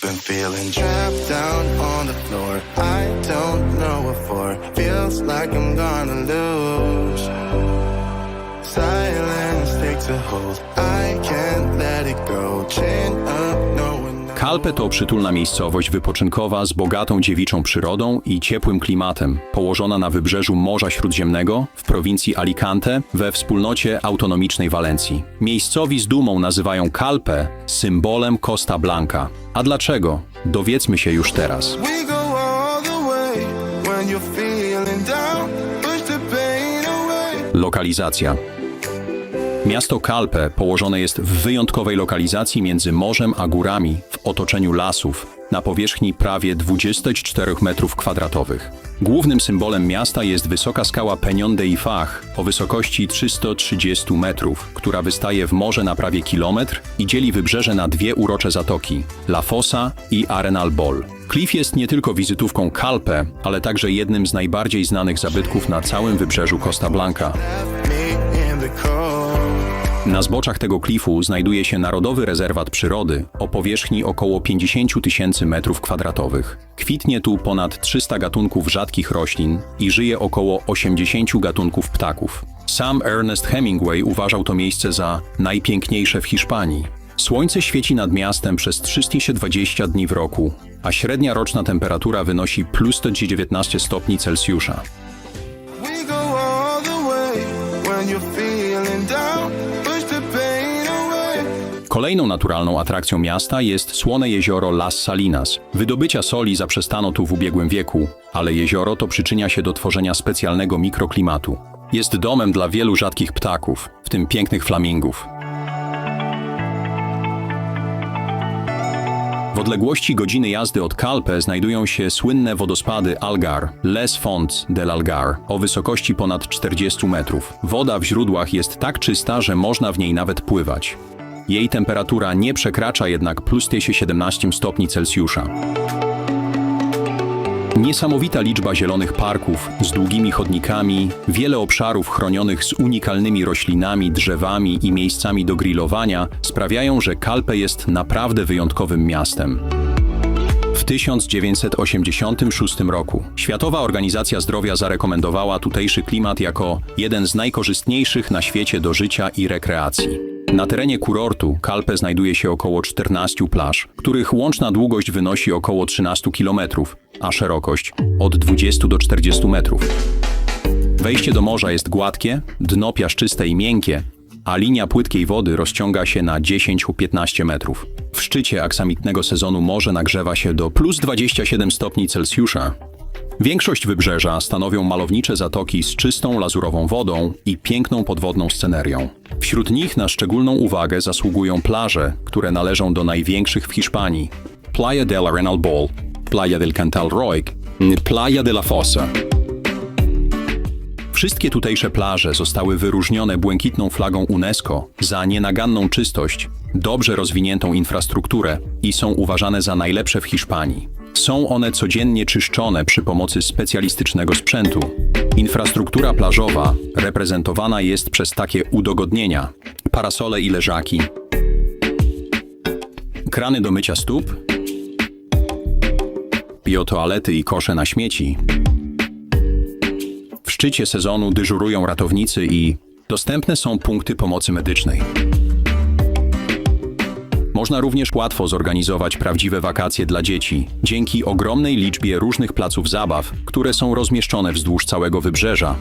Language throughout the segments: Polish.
Been feeling trapped down on the floor. I don't know what for. Feels like I'm gonna lose. Silence takes a hold. I can't let it go. Chain up, no. Kalpe to przytulna miejscowość wypoczynkowa z bogatą dziewiczą przyrodą i ciepłym klimatem, położona na wybrzeżu Morza Śródziemnego w prowincji Alicante we wspólnocie autonomicznej Walencji. Miejscowi z dumą nazywają Kalpe symbolem Costa Blanca. A dlaczego? Dowiedzmy się już teraz. Lokalizacja. Miasto Kalpe położone jest w wyjątkowej lokalizacji między morzem a górami w otoczeniu lasów na powierzchni prawie 24 m2. Głównym symbolem miasta jest wysoka skała Peñón de Ifach o wysokości 330 metrów, która wystaje w morze na prawie kilometr i dzieli wybrzeże na dwie urocze zatoki La Fossa i Arenal Bol. Klif jest nie tylko wizytówką Kalpe, ale także jednym z najbardziej znanych zabytków na całym wybrzeżu Costa Blanca. Na zboczach tego klifu znajduje się Narodowy Rezerwat Przyrody o powierzchni około 50 tysięcy metrów kwadratowych. Kwitnie tu ponad 300 gatunków rzadkich roślin i żyje około 80 gatunków ptaków. Sam Ernest Hemingway uważał to miejsce za najpiękniejsze w Hiszpanii. Słońce świeci nad miastem przez 320 dni w roku, a średnia roczna temperatura wynosi plus 119 stopni Celsjusza. Kolejną naturalną atrakcją miasta jest słone jezioro Las Salinas. Wydobycia soli zaprzestano tu w ubiegłym wieku, ale jezioro to przyczynia się do tworzenia specjalnego mikroklimatu. Jest domem dla wielu rzadkich ptaków, w tym pięknych flamingów. W odległości godziny jazdy od Calpe znajdują się słynne wodospady Algar, Les Fonts del Algar, o wysokości ponad 40 metrów. Woda w źródłach jest tak czysta, że można w niej nawet pływać. Jej temperatura nie przekracza jednak plus 217 stopni Celsjusza. Niesamowita liczba zielonych parków z długimi chodnikami, wiele obszarów chronionych z unikalnymi roślinami, drzewami i miejscami do grillowania sprawiają, że Kalpe jest naprawdę wyjątkowym miastem. W 1986 roku Światowa Organizacja Zdrowia zarekomendowała tutejszy klimat jako jeden z najkorzystniejszych na świecie do życia i rekreacji. Na terenie kurortu Kalpe znajduje się około 14 plaż, których łączna długość wynosi około 13 km, a szerokość od 20 do 40 metrów. Wejście do morza jest gładkie, dno piaszczyste i miękkie, a linia płytkiej wody rozciąga się na 10-15 metrów. W szczycie aksamitnego sezonu morze nagrzewa się do plus 27 stopni Celsjusza. Większość wybrzeża stanowią malownicze zatoki z czystą lazurową wodą i piękną podwodną scenerią. Wśród nich na szczególną uwagę zasługują plaże, które należą do największych w Hiszpanii. Playa del Arenal Bol, Playa del Cantal Roig, Playa de la Fossa. Wszystkie tutejsze plaże zostały wyróżnione błękitną flagą UNESCO za nienaganną czystość, dobrze rozwiniętą infrastrukturę i są uważane za najlepsze w Hiszpanii. Są one codziennie czyszczone przy pomocy specjalistycznego sprzętu. Infrastruktura plażowa reprezentowana jest przez takie udogodnienia: parasole i leżaki, krany do mycia stóp, biotoalety i kosze na śmieci, w szczycie sezonu dyżurują ratownicy i dostępne są punkty pomocy medycznej. Można również łatwo zorganizować prawdziwe wakacje dla dzieci dzięki ogromnej liczbie różnych placów zabaw, które są rozmieszczone wzdłuż całego wybrzeża.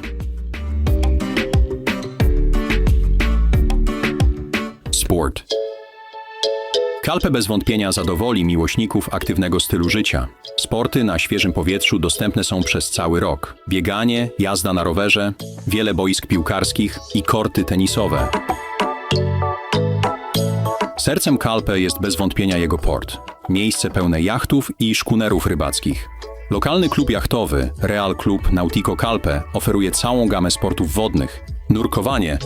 Sport. Kalpe bez wątpienia zadowoli miłośników aktywnego stylu życia. Sporty na świeżym powietrzu dostępne są przez cały rok. Bieganie, jazda na rowerze, wiele boisk piłkarskich i korty tenisowe. Sercem Kalpe jest bez wątpienia jego port. Miejsce pełne jachtów i szkunerów rybackich. Lokalny klub jachtowy Real Club Nautico Calpe oferuje całą gamę sportów wodnych. Nurkowanie,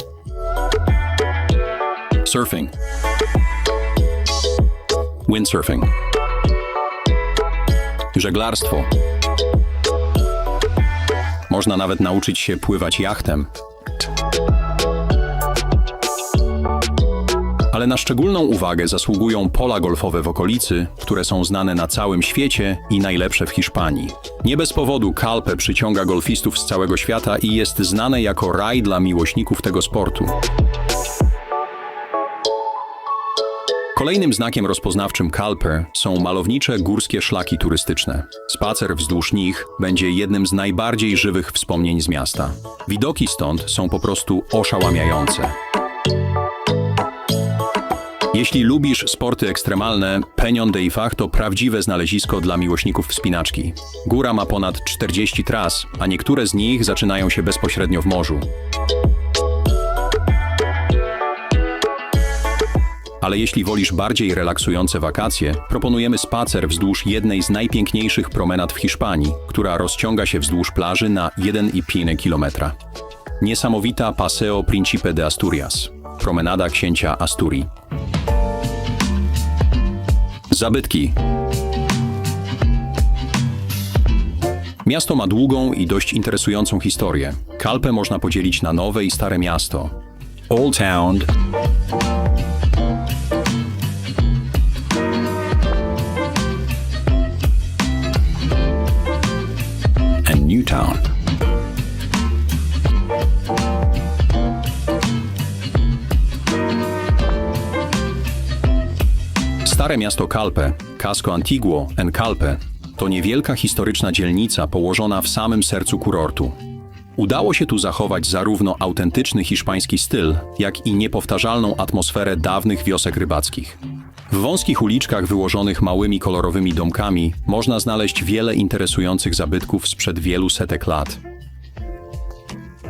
surfing, windsurfing, żeglarstwo. Można nawet nauczyć się pływać jachtem. Ale na szczególną uwagę zasługują pola golfowe w okolicy, które są znane na całym świecie i najlepsze w Hiszpanii. Nie bez powodu Calpe przyciąga golfistów z całego świata i jest znane jako raj dla miłośników tego sportu. Kolejnym znakiem rozpoznawczym Calpe są malownicze górskie szlaki turystyczne. Spacer wzdłuż nich będzie jednym z najbardziej żywych wspomnień z miasta. Widoki stąd są po prostu oszałamiające. Jeśli lubisz sporty ekstremalne, Peñon de Ifach to prawdziwe znalezisko dla miłośników wspinaczki. Góra ma ponad 40 tras, a niektóre z nich zaczynają się bezpośrednio w morzu. Ale jeśli wolisz bardziej relaksujące wakacje, proponujemy spacer wzdłuż jednej z najpiękniejszych promenad w Hiszpanii, która rozciąga się wzdłuż plaży na 1,5 km. Niesamowita Paseo Principe de Asturias, promenada księcia Asturii. Zabytki. Miasto ma długą i dość interesującą historię. Kalpę można podzielić na nowe i stare miasto. Old Town, and Newtown. Stare miasto Calpe, Casco Antiguo en Calpe, to niewielka historyczna dzielnica położona w samym sercu kurortu. Udało się tu zachować zarówno autentyczny hiszpański styl, jak i niepowtarzalną atmosferę dawnych wiosek rybackich. W wąskich uliczkach wyłożonych małymi kolorowymi domkami można znaleźć wiele interesujących zabytków sprzed wielu setek lat.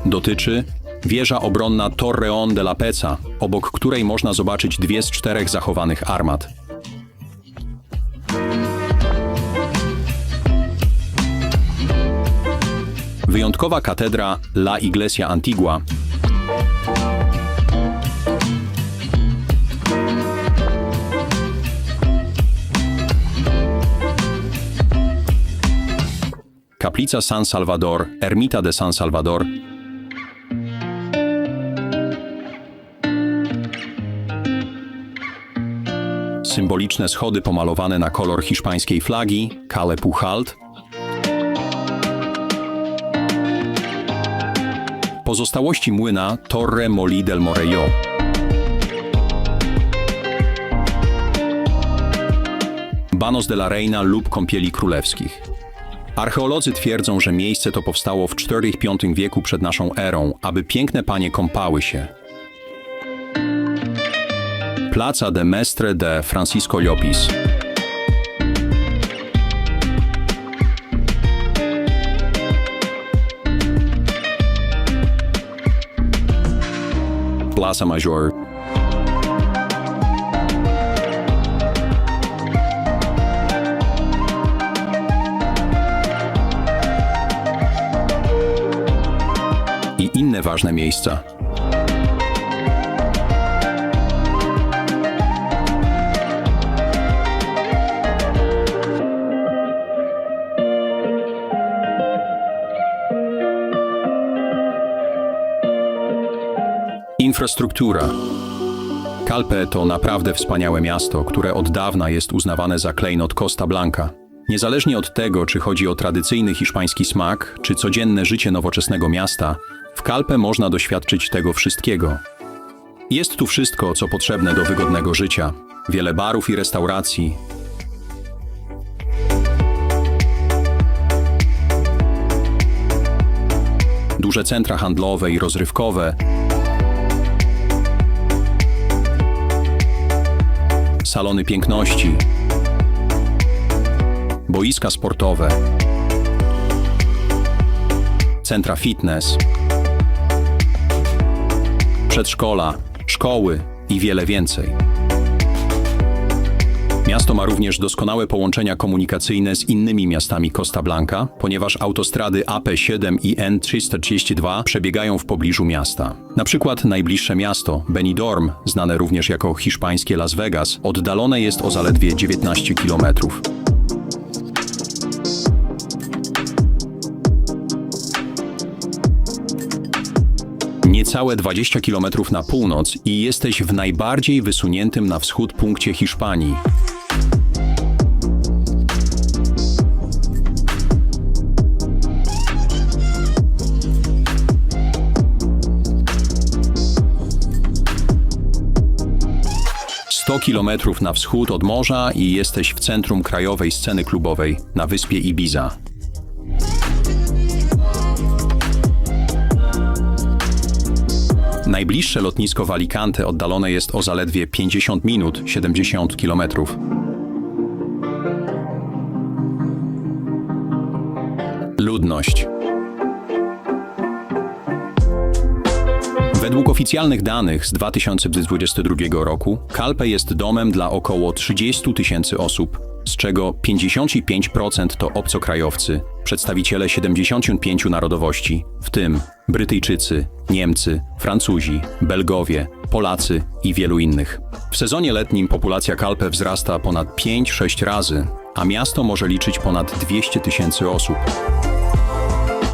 Dotyczy wieża obronna Torreon de la Peza, obok której można zobaczyć dwie z czterech zachowanych armat. Wyjątkowa katedra La Iglesia Antigua. Kaplica San Salvador, Ermita de San Salvador, symboliczne schody pomalowane na kolor hiszpańskiej flagi, Cale Pujalt, pozostałości młyna Torre Moli del Morello. Banos de la Reina lub kąpieli królewskich. Archeolodzy twierdzą, że miejsce to powstało w IV-V wieku przed naszą erą, aby piękne panie kąpały się. Plaza de Mestre de Francisco Llopis. Plaza Major. I inne ważne miejsca. Infrastruktura. Calpe to naprawdę wspaniałe miasto, które od dawna jest uznawane za klejnot Costa Blanca. Niezależnie od tego, czy chodzi o tradycyjny hiszpański smak, czy codzienne życie nowoczesnego miasta, w Calpe można doświadczyć tego wszystkiego. Jest tu wszystko, co potrzebne do wygodnego życia. Wiele barów i restauracji, duże centra handlowe i rozrywkowe, salony piękności, boiska sportowe, centra fitness, przedszkola, szkoły i wiele więcej. Miasto ma również doskonałe połączenia komunikacyjne z innymi miastami Costa Blanca, ponieważ autostrady AP7 i N332 przebiegają w pobliżu miasta. Na przykład najbliższe miasto, Benidorm, znane również jako hiszpańskie Las Vegas, oddalone jest o zaledwie 19 kilometrów. niecałe 20 km na północ i jesteś w najbardziej wysuniętym na wschód punkcie Hiszpanii. Sto kilometrów na wschód od morza i jesteś w centrum krajowej sceny klubowej na wyspie Ibiza. Najbliższe lotnisko w Alicante oddalone jest o zaledwie 50 minut 70 kilometrów. Ludność. Według oficjalnych danych z 2022 roku Kalpe jest domem dla około 30 tysięcy osób, z czego 55% to obcokrajowcy, przedstawiciele 75 narodowości, w tym Brytyjczycy, Niemcy, Francuzi, Belgowie, Polacy i wielu innych. W sezonie letnim populacja Kalpe wzrasta ponad 5-6 razy, a miasto może liczyć ponad 200 tysięcy osób.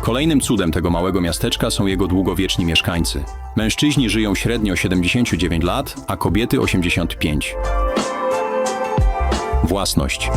Kolejnym cudem tego małego miasteczka są jego długowieczni mieszkańcy. Mężczyźni żyją średnio 79 lat, a kobiety 85. Własność.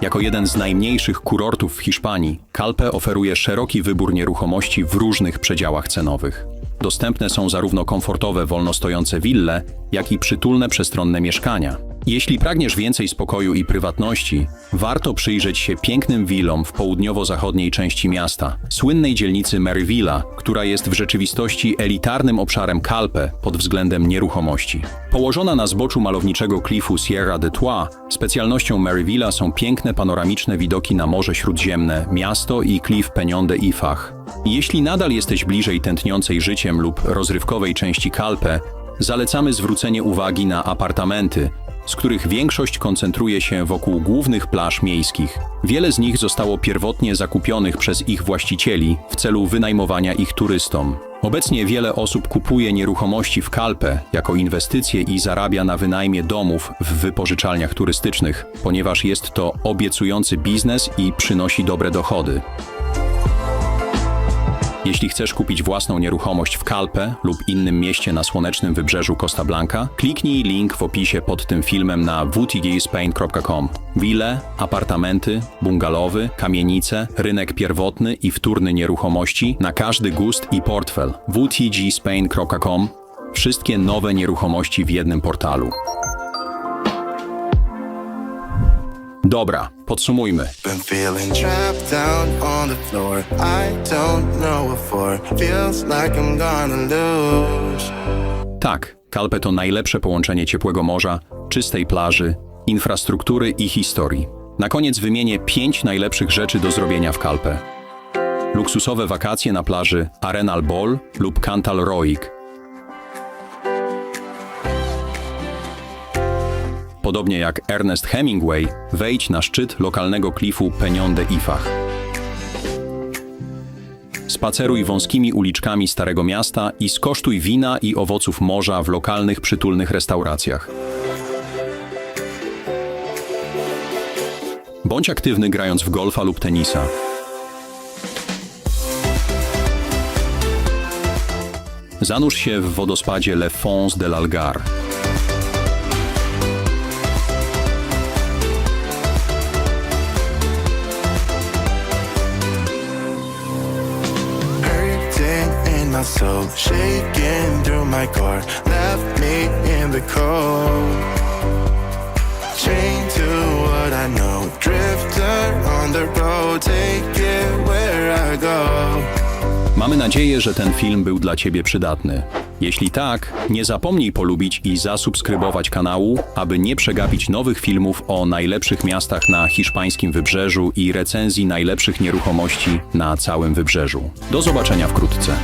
Jako jeden z najmniejszych kurortów w Hiszpanii, Calpe oferuje szeroki wybór nieruchomości w różnych przedziałach cenowych. Dostępne są zarówno komfortowe, wolno stojące wille, jak i przytulne, przestronne mieszkania. Jeśli pragniesz więcej spokoju i prywatności, warto przyjrzeć się pięknym willom w południowo-zachodniej części miasta, słynnej dzielnicy Maryvilla, która jest w rzeczywistości elitarnym obszarem Calpe pod względem nieruchomości. Położona na zboczu malowniczego klifu Sierra de Trois, specjalnością Maryvilla są piękne panoramiczne widoki na Morze Śródziemne, miasto i klif Peñón de Ifach. Jeśli nadal jesteś bliżej tętniącej życiem lub rozrywkowej części Calpe, zalecamy zwrócenie uwagi na apartamenty, z których większość koncentruje się wokół głównych plaż miejskich. Wiele z nich zostało pierwotnie zakupionych przez ich właścicieli w celu wynajmowania ich turystom. Obecnie wiele osób kupuje nieruchomości w Kalpe jako inwestycje i zarabia na wynajmie domów w wypożyczalniach turystycznych, ponieważ jest to obiecujący biznes i przynosi dobre dochody. Jeśli chcesz kupić własną nieruchomość w Calpe lub innym mieście na słonecznym wybrzeżu Costa Blanca, kliknij link w opisie pod tym filmem na wtgspain.com. Wille, apartamenty, bungalowy, kamienice, rynek pierwotny i wtórny nieruchomości na każdy gust i portfel. wtgspain.com Wszystkie nowe nieruchomości w jednym portalu. Dobra, podsumujmy. Tak, Kalpe to najlepsze połączenie ciepłego morza, czystej plaży, infrastruktury i historii. Na koniec wymienię pięć najlepszych rzeczy do zrobienia w Kalpe. Luksusowe wakacje na plaży Arenal Ball lub Cantal Roig. Podobnie jak Ernest Hemingway, wejdź na szczyt lokalnego klifu Peñón de Ifach. Spaceruj wąskimi uliczkami Starego Miasta i skosztuj wina i owoców morza w lokalnych, przytulnych restauracjach. Bądź aktywny grając w golfa lub tenisa. Zanurz się w wodospadzie Le Fons de l'Algar. My soul, shaking through my core. Left me in the cold. Chained to what I know. Drifter on the road, take it where I go. Mamy nadzieję, że ten film był dla Ciebie przydatny. Jeśli tak, nie zapomnij polubić i zasubskrybować kanału, aby nie przegapić nowych filmów o najlepszych miastach na hiszpańskim wybrzeżu i recenzji najlepszych nieruchomości na całym wybrzeżu. Do zobaczenia wkrótce.